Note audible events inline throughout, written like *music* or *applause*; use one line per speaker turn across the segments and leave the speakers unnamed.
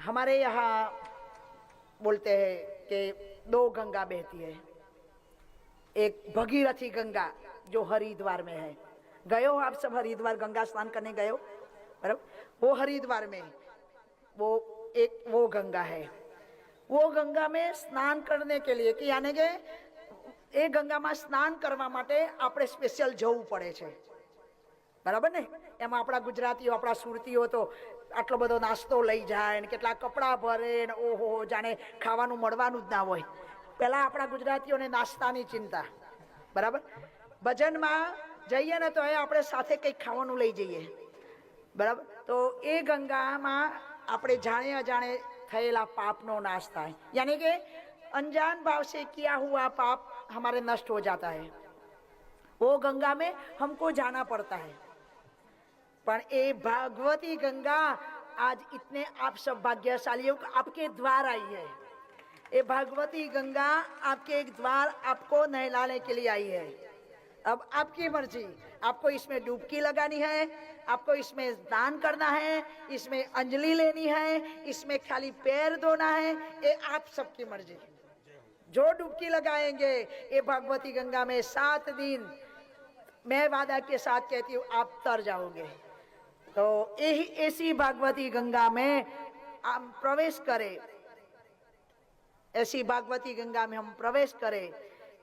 हमारे यहाँ बोलते हैं कि दो गंगा बहती है एक भगीरथी गंगा जो हरिद्वार में है गए हो आप सब हरिद्वार गंगा स्नान करने गए हो बराबर वो हरिद्वार में है। वो एक वो गंगा है वो ગંગા મેં સ્નાન કરને કે લીએ કે યાને કે એ ગંગામાં સ્નાન કરવા માટે આપણે સ્પેશિયલ જવું પડે છે બરાબર ને એમાં આપણા ગુજરાતીઓ આપણા સુરતીઓ તો આટલો બધો નાસ્તો લઈ જાય ને કેટલા કપડાં ભરે ને ઓહો, જાણે ખાવાનું મળવાનું જ ના હોય. પહેલાં આપણા ગુજરાતીઓને નાસ્તાની ચિંતા. બરાબર? ભજનમાં જઈએ ને તો એ આપણે સાથે કંઈક ખાવાનું લઈ જઈએ. બરાબર? તો એ ગંગામાં આપણે જાણે અજાણે થયેલા પાપનો નાશ થાય. યાની કે અંજાન ભાવશે ક્યાં કિયા હુઆ પાપ हमारे નષ્ટ હો જાતા હે. वो गंगा में हमको जाना पड़ता है पर ए भागवती गंगा आज इतने आप सब भाग्यशाली हो आपके द्वार आई है। ये भगवती गंगा आपके एक द्वार आपको नहलाने के लिए आई है। अब आपकी मर्ज़ी, आपको इसमें डुबकी लगानी है, आपको इसमें दान करना है, इसमें अंजलि लेनी है, इसमें खाली पैर धोना है, ये आप सबकी मर्ज़ी। जो डुबकी लगाएँगे ये भगवती गंगा में सात दिन, मैं वादा के साथ कहती हूँ, आप तर जाओगे। तो यही ऐसी भागवती गंगा में हम प्रवेश करें ऐसी भागवती गंगा में हम प्रवेश करें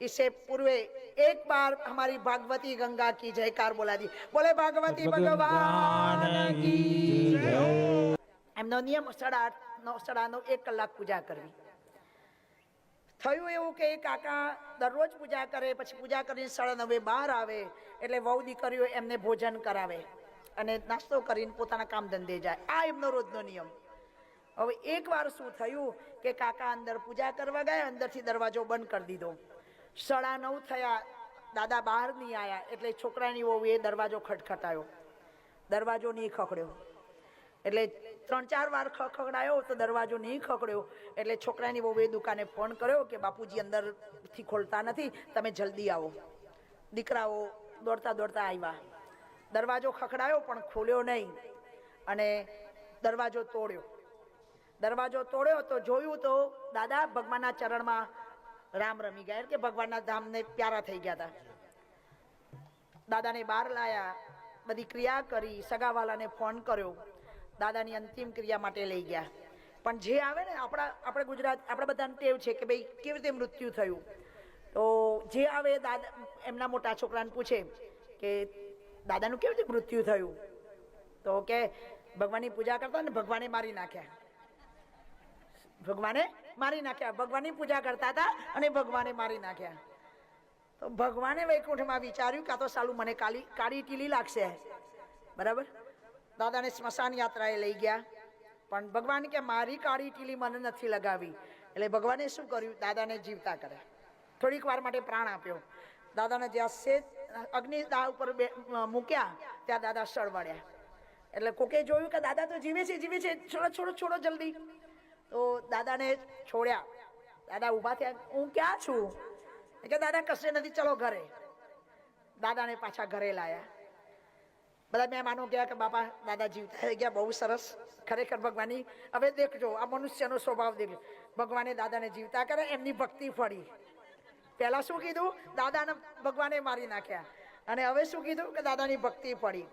इससे पूर्वे एक बार हमारी भागवती गंगा की जयकार बोला दी बोले भागवती भगवान की
જય.
એમનો નિયમ સાડા આઠ નવ સાડા નવ એક કલાક પૂજા કરવી થયું એવું કે એ કાકા દરરોજ પૂજા કરે પછી પૂજા કરીને સાડા નવે બહાર આવે એટલે વહુ દીકરીઓ એમને ભોજન કરાવે અને નાસ્તો કરીને પોતાના કામ ધંધે જાય. આ એમનો રોજનો નિયમ. હવે એકવાર શું થયું કે કાકા અંદર પૂજા કરવા ગયા, અંદરથી દરવાજો બંધ કરી દીધો. સાડા નવ થયા, દાદા બહાર નહીં આવ્યા એટલે છોકરાની વહુ એ દરવાજો ખટખટાયો. દરવાજો નહીં ખખડ્યો. એટલે ત્રણ ચાર વાર ખખડાયો તો દરવાજો નહીં ખખડ્યો. એટલે છોકરાની વહુએ દુકાને ફોન કર્યો કે બાપુજી અંદરથી ખોલતા નથી, તમે જલ્દી આવો. દીકરાઓ દોડતા દોડતા આવ્યા. દરવાજો ખખડાયો પણ ખોલ્યો નહીં અને દરવાજો તોડ્યો. દરવાજો તોડ્યો તો જોયું તો દાદા ભગવાનના ચરણમાં રામ રમી ગયા. કે ભગવાનના ધામને પ્યારા થઈ ગયા હતા દાદાને બહાર લાયા, બધી ક્રિયા કરી, સગાવાલાને ફોન કર્યો. દાદાની અંતિમ ક્રિયા માટે લઈ ગયા. પણ જે આવે ને આપણા, આપણે ગુજરાત, આપણા બધાને ટેવ છે કે ભાઈ કેવી રીતે મૃત્યુ થયું? તો જે આવે દાદા, એમના મોટા છોકરાને પૂછે કે દાદાનું કેવી રીતે મૃત્યુ થયું? તો કે ભગવાનની પૂજા કરતા ને ભગવાને મારી નાખ્યા. ભગવાને મારી નાખ્યા. ભગવાનની પૂજા કરતા હતા અને ભગવાને મારી નાખ્યા. તો ભગવાને વૈકુંઠમાં વિચાર્યું કાં તો સાલું મને કાલી કાળી ટીલી લાગશે. બરાબર? દાદાને સ્મશાન યાત્રાએ લઈ ગયા. પણ ભગવાન કે મારી કાળી ટીલી મને નથી લગાવી. એટલે ભગવાને શું કર્યું? દાદાને જીવતા કર્યા. થોડીક વાર માટે પ્રાણ આપ્યો. દાદાને જ્યાં સેજ અગ્નિદાહ ઉપર બે મૂક્યા, ત્યાં દાદા સળવળ્યા. એટલે કોકે જોયું કે દાદા તો જીવે છે જીવે છે, છોડો છોડો છોડો જલ્દી. તો દાદાને છોડ્યા. દાદા ઊભા થયા. હું ક્યાં છું? કે દાદા કશે નથી, ચલો ઘરે. દાદાને પાછા ઘરે લાયા. બધા મહેમાનો ગયા કે બાપા, દાદા જીવતા થઈ ગયા, બહુ સરસ. ખરેખર ભગવાનની, હવે દેખજો, આ મનુષ્યનો સ્વભાવ દેખજો. ભગવાને દાદાને જીવતા કરે એમની ભક્તિ ફળી. પહેલા શું કીધું? દાદાને ભગવાને મારી નાખ્યા. અને હવે શું કીધું? કે દાદાની ભક્તિ પડી.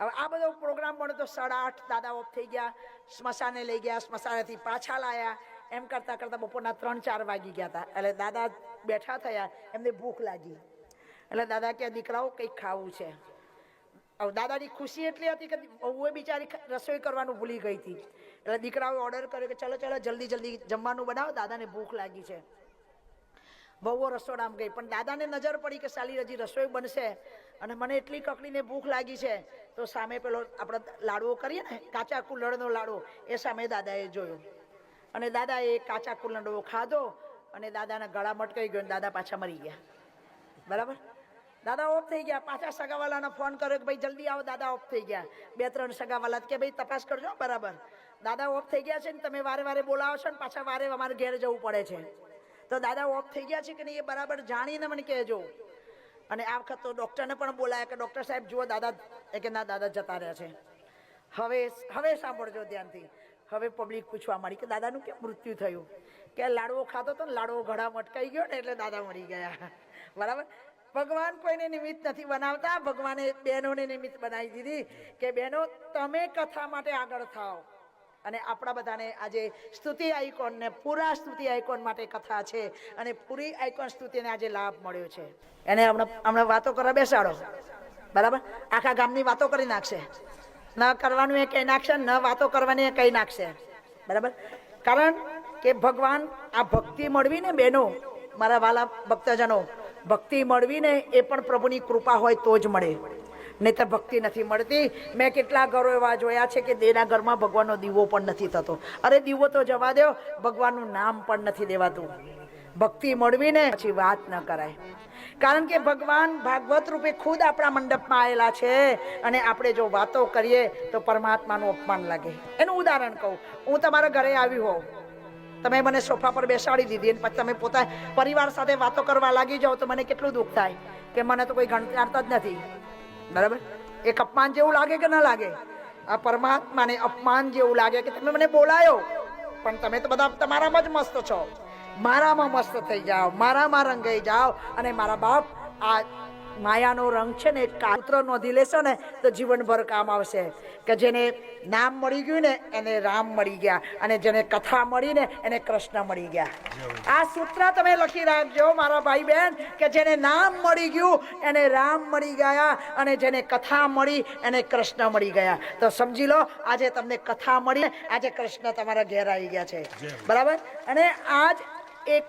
હવે આ બધો પ્રોગ્રામ બન્યો તો સાડા આઠ દાદા ઓફ થઈ ગયા. સ્મશાને લઈ ગયા, સ્મશાનેથી પાછા લાયા. એમ કરતાં કરતાં બપોરના ત્રણ ચાર વાગી ગયા હતા. એટલે દાદા બેઠા થયા. એમને ભૂખ લાગી. એટલે દાદા કે દીકરાઓ કંઈક ખાવું છે? હવે દાદાની ખુશી એટલી હતી કે બહુએ બિચારી રસોઈ કરવાનું ભૂલી ગઈ હતી. એટલે દીકરાઓએ ઓર્ડર કર્યો કે, ચલો ચલો, જલ્દી જલ્દી જમવાનું બનાવો. દાદાને ભૂખ લાગી છે. વહુઓ રસોડામાં ગઈ. પણ દાદાને નજર પડી કે સાલી, હજી રસોઈ બનશે. અને મને એટલી કકડીને ભૂખ લાગી છે. તો સામે પેલો આપણે લાડવો કરીએ ને, કાચા કુલ્લડનો લાડવો, એ સામે દાદાએ જોયો. અને દાદાએ કાચા કુલ્લડવો ખાધો અને દાદાના ગળા મટકાઈ ગયો અને દાદા પાછા મરી ગયા. બરાબર? દાદા ઓફ થઈ ગયા. પાછા સગાવાલાને ફોન કર્યો કે ભાઈ, જલ્દી આવો, દાદા ઓફ થઈ ગયા. બે, ત્રણ સગાવાલા કે ભાઈ, તપાસ કરજો બરાબર. દાદા ઓફ થઈ ગયા છે ને, તમે વારે વારે બોલાવો છો ને, પાછા વારે અમારે ઘેર જવું પડે છે. તો દાદા ઓફ થઈ ગયા છે કે નહીં એ બરાબર જાણીને મને કહેજો. અને આ વખત તો ડૉક્ટરને પણ બોલાયા કે ડૉક્ટર સાહેબ, જુઓ દાદા, એ કે ના, દાદા જતા રહ્યા છે. હવે હવે સાંભળજો ધ્યાનથી. હવે પબ્લિક પૂછવા મળી કે દાદાનું કેમ મૃત્યુ થયું? કે લાડવો ખાતો તો ને લાડવો ઘડા મટકાઈ ગયો ને એટલે દાદા મરી ગયા. બરાબર? ભગવાન કોઈને નિમિત્ત નથી બનાવતા. ભગવાને બહેનોને નિમિત્ત બનાવી દીધી કે, બહેનો, તમે કથા માટે આગળ થાઓ. અને આપણા બધાને આજે સ્તુતિ આઈકોનને પૂરા સ્તુતિ આઇકોન માટે કથા છે અને પૂરી આઇકોન સ્તુતિને આજે લાભ મળ્યો છે. એને હમણાં હમણાં વાતો કરવા બેસાડો. બરાબર? આખા ગામની વાતો કરી નાખશે. ન કરવાનું એ કહી નાખશે, ન વાતો કરવાની એ કહી નાખશે. બરાબર? કારણ કે ભગવાન આ ભક્તિ મળવી ને બેનો મારા વાલા ભક્તજનો, ભક્તિ મળવી ને એ પણ પ્રભુની કૃપા હોય તો જ મળે. નહીતર ભક્તિ નથી મળતી. મેં કેટલા ઘરો એવા જોયા છે કે દેના ઘરમાં ભગવાનનો દીવો પણ નથી થતો. અરે દીવો તો જવા દો, ભગવાનનું નામ પણ નથી દેવાતું. ભક્તિ મળવીને પછી વાત ન કરાય. કારણ કે ભગવાન ભાગવત રૂપે ખુદ આપણા મંડપમાં આવેલા છે અને આપણે જો વાતો કરીએ તો પરમાત્માનું અપમાન લાગે. એનું ઉદાહરણ કહું. હું તમારા ઘરે આવી હોઉં. તમે મને સોફા પર બેસાડી દીધી અને પછી તમે પોતા પરિવાર સાથે વાતો કરવા લાગી જાઓ તો મને કેટલું દુઃખ થાય કે મને તો કોઈ ગણકારતા જ નથી. બરાબર? એક અપમાન જેવું લાગે કે ન લાગે? આ પરમાત્માને અપમાન જેવું લાગે કે તમે મને બોલાયો, પણ તમે તો બધા તમારામાં જ મસ્ત છો. મારામાં મસ્ત થઈ જાઓ, મારામાં રંગાઈ જાઓ અને મારા બાપ આ માયાનો રંગ છે ને કાત્ર નોંધી લેશો ને તો જીવનભર કામ આવશે. કે જેને નામ મળી ગયું ને એને રામ મળી ગયા. અને જેને કથા મળી ને એને કૃષ્ણ મળી ગયા. આ સૂત્ર તમે લખી રાખજો મારા ભાઈ બહેન કે જેને નામ મળી ગયું એને રામ મળી ગયા અને જેને કથા મળી એને કૃષ્ણ મળી ગયા. તો સમજી લો આજે તમને કથા મળી આજે કૃષ્ણ તમારા ઘેર આવી ગયા છે. બરાબર? અને આજ એક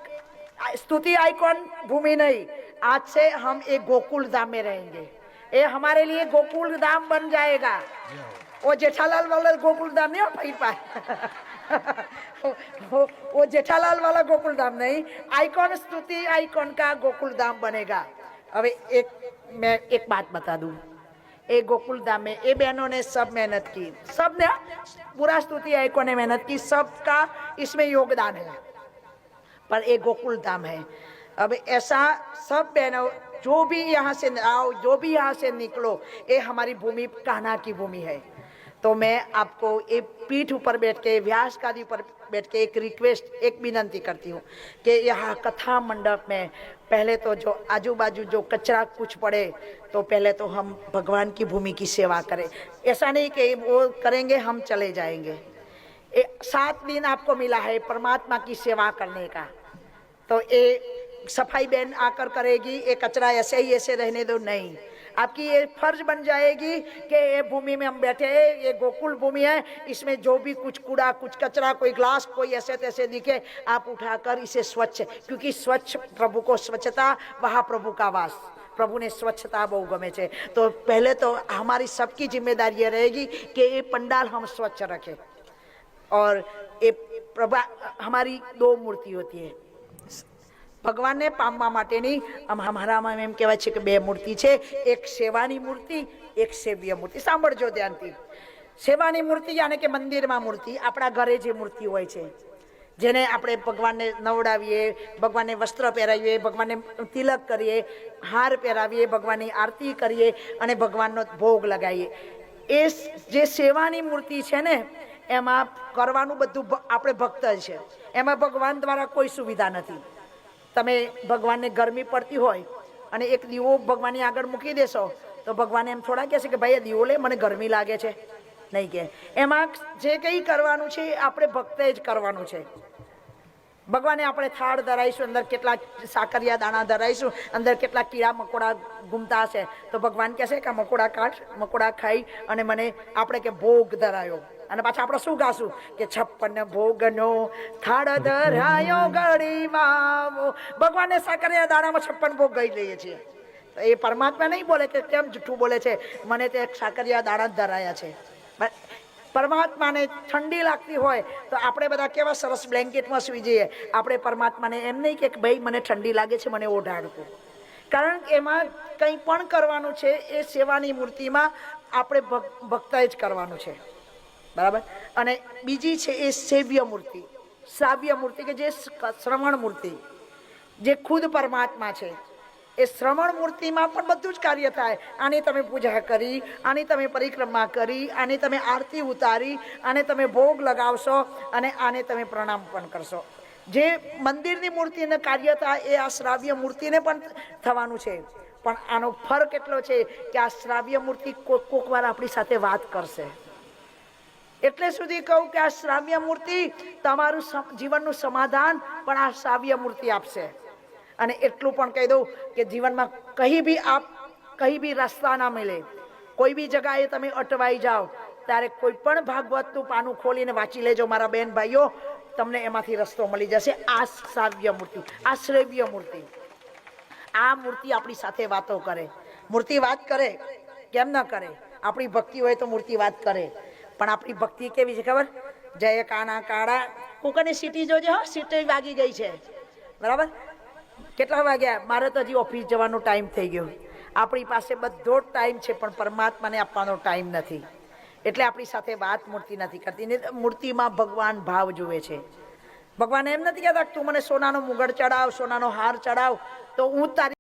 સ્તુતિ આઈકોન ભૂમિ નહીં. आज से हम एक गोकुल धाम में रहेंगे। ये हमारे लिए गोकुल धाम बन जाएगा। वो जेठालाल वाला गोकुल धाम नहीं हो भाई पास *laughs* वो, जेठालाल वाला गोकुल धाम नहीं आइकॉन स्तुति आइकॉन का गोकुल धाम बनेगा। अभी एक मैं एक बात बता दूँ। ये गोकुल धाम में ये बहनों ने सब मेहनत की। सबने पूरा स्तुति आइकॉन ने मेहनत की। सबका इसमें योगदान है। पर एक गोकुल धाम है। अब ऐसा सब बहनों, जो भी यहाँ से आओ, जो भी यहाँ से निकलो, ये हमारी भूमि, कान्हा की भूमि है। तो मैं आपको एक पीठ ऊपर बैठ के, व्यास गादी पर बैठ के एक रिक्वेस्ट एक विनंती करती हूँ कि यहाँ कथा मंडप में पहले तो जो आजू बाजू जो कचरा कुछ पड़े तो पहले तो हम भगवान की भूमि की सेवा करें। ऐसा नहीं कि वो करेंगे, हम चले जाएँगे। सात दिन आपको मिला है परमात्मा की सेवा करने का। तो ये सफ़ाई बहन आकर करेगी, ये कचरा ऐसे ही ऐसे रहने दो, नहीं। आपकी ये फ़र्ज़ बन जाएगी कि ये भूमि में हम बैठे हैं, ये गोकुल भूमि है, इसमें जो भी कुछ कूड़ा, कुछ कचरा, कोई ग्लास, कोई ऐसे तैसे दिखे, आप उठाकर इसे स्वच्छ, क्योंकि स्वच्छ प्रभु को स्वच्छता, वहाँ प्रभु का वास। प्रभु ने स्वच्छता बहु गमे थे तो पहले तो हमारी सबकी ज़िम्मेदारी ये रहेगी कि ये पंडाल हम स्वच्छ रखें। और ये प्रभा, हमारी दो मूर्ति होती है। ભગવાનને પામવા માટેની અમારામાં એમ કહેવાય છે કે બે મૂર્તિ છે. એક સેવાની મૂર્તિ, એક સેવ્ય મૂર્તિ. સાંભળજો ધ્યાનથી. સેવાની મૂર્તિ જાણે કે મંદિરમાં મૂર્તિ, આપણા ઘરે જે મૂર્તિ હોય છે, જેને આપણે ભગવાનને નવડાવીએ, ભગવાનને વસ્ત્ર પહેરાવીએ, ભગવાનને તિલક કરીએ, હાર પહેરાવીએ, ભગવાનની આરતી કરીએ અને ભગવાનનો ભોગ લગાવીએ. એ જે સેવાની મૂર્તિ છે ને, એમાં કરવાનું બધું આપણે ભક્ત છે. એમાં ભગવાન દ્વારા કોઈ સુવિધા નથી. તમે ભગવાનને ગરમી પડતી હોય અને એક દીવો ભગવાનની આગળ મૂકી દેશો, તો ભગવાન એમ થોડા કહેશે કે ભાઈ આ દીવો લે, મને ગરમી લાગે છે. નહીં કે એમાં જે કંઈ કરવાનું છે, એ આપણે ભક્તે જ કરવાનું છે. ભગવાને આપણે થાળ ધરાઈશું, અંદર કેટલા સાકરિયા દાણા ધરાઈશું, અંદર કેટલા કીડા મકોડા ગુમતા હશે. તો ભગવાન કહેશે કે મકોડા કાઢ, મકોડા ખાઈ અને મને આપણે કે ભોગ ધરાયો. અને પાછા આપણે શું ગાશું? કે છપ્પન ભોગનો થાળ ધરાયો ગળી માવો ભગવાને સાકરિયા દાણામાં છપ્પન ભોગ ગઈ લઈએ છીએ. તો એ પરમાત્મા નહીં બોલે કે કેમ જૂઠું બોલે છે? મને તે સાકરિયા દાણા ધરાયા છે. પરમાત્માને ઠંડી લાગતી હોય તો આપણે બધા કેવા સરસ બ્લેન્કેટમાં સૂઈ જઈએ. આપણે પરમાત્માને એમ નહીં કે ભાઈ મને ઠંડી લાગે છે, મને ઓઢાડતું કારણ કે એમાં કંઈ પણ કરવાનું છે, એ સેવાની મૂર્તિમાં આપણે ભક- ભક્તાએ જ કરવાનું છે. બરાબર? અને બીજી છે એ સેવ્ય મૂર્તિ. શ્રાવ્ય મૂર્તિ કે જે શ્રવણ મૂર્તિ. જે ખુદ પરમાત્મા છે. એ શ્રવણ મૂર્તિમાં પણ બધું જ કાર્ય થાય. આની તમે પૂજા કરી, આની તમે પરિક્રમા કરી, આની તમે આરતી ઉતારી, આને તમે ભોગ લગાવશો, અને આને તમે પ્રણામ પણ કરશો. જે મંદિરની મૂર્તિને કાર્ય થાય એ આ શ્રાવ્ય મૂર્તિને પણ થવાનું છે. પણ આનો ફરક એટલો છે કે આ શ્રાવ્ય મૂર્તિ કોક કોક વાર આપણી સાથે વાત કરશે. એટલે સુધી કહું કે આ શ્રાવ્ય મૂર્તિ તમારું જીવનનું સમાધાન પણ આ શ્રાવ્ય મૂર્તિ આપશે. અને એટલું પણ કહી દઉં કે જીવનમાં કંઈ બી આપ, કંઈ બી રસ્તા ના મળે. કોઈ બી જગાએ તમે અટવાઈ જાઓ, ત્યારે કોઈ પણ ભાગવતનું પાનું ખોલીને વાંચી લેજો, મારા બેન ભાઈઓ. તમને એમાંથી રસ્તો મળી જશે. આ શ્રાવ્ય મૂર્તિ, આ શ્રેવ્ય મૂર્તિ. આ મૂર્તિ આપણી સાથે વાતો કરે. મૂર્તિ વાત કરે, કેમ ન કરે? આપણી ભક્તિ હોય તો મૂર્તિ વાત કરે. પણ આપણી ભક્તિ કેવી છે ખબર? જય કાના કાળા. કુકરની સીટી જોજે હો, સીટી વાગી ગઈ છે. બરાબર? કેટલા વાગ્યા? મારે તો હજી ઓફિસ જવાનો ટાઈમ થઈ ગયો. આપણી પાસે બધો જ ટાઈમ છે, પણ પરમાત્માને આપવાનો ટાઈમ નથી. એટલે આપણી સાથે વાત મૂર્તિ નથી કરતી. ને મૂર્તિમાં ભગવાન ભાવ જુએ છે. ભગવાન એમ નથી કહેતા તું મને સોનાનો મુગટ ચડાવ, સોનાનો હાર ચડાવ, તો હું તારી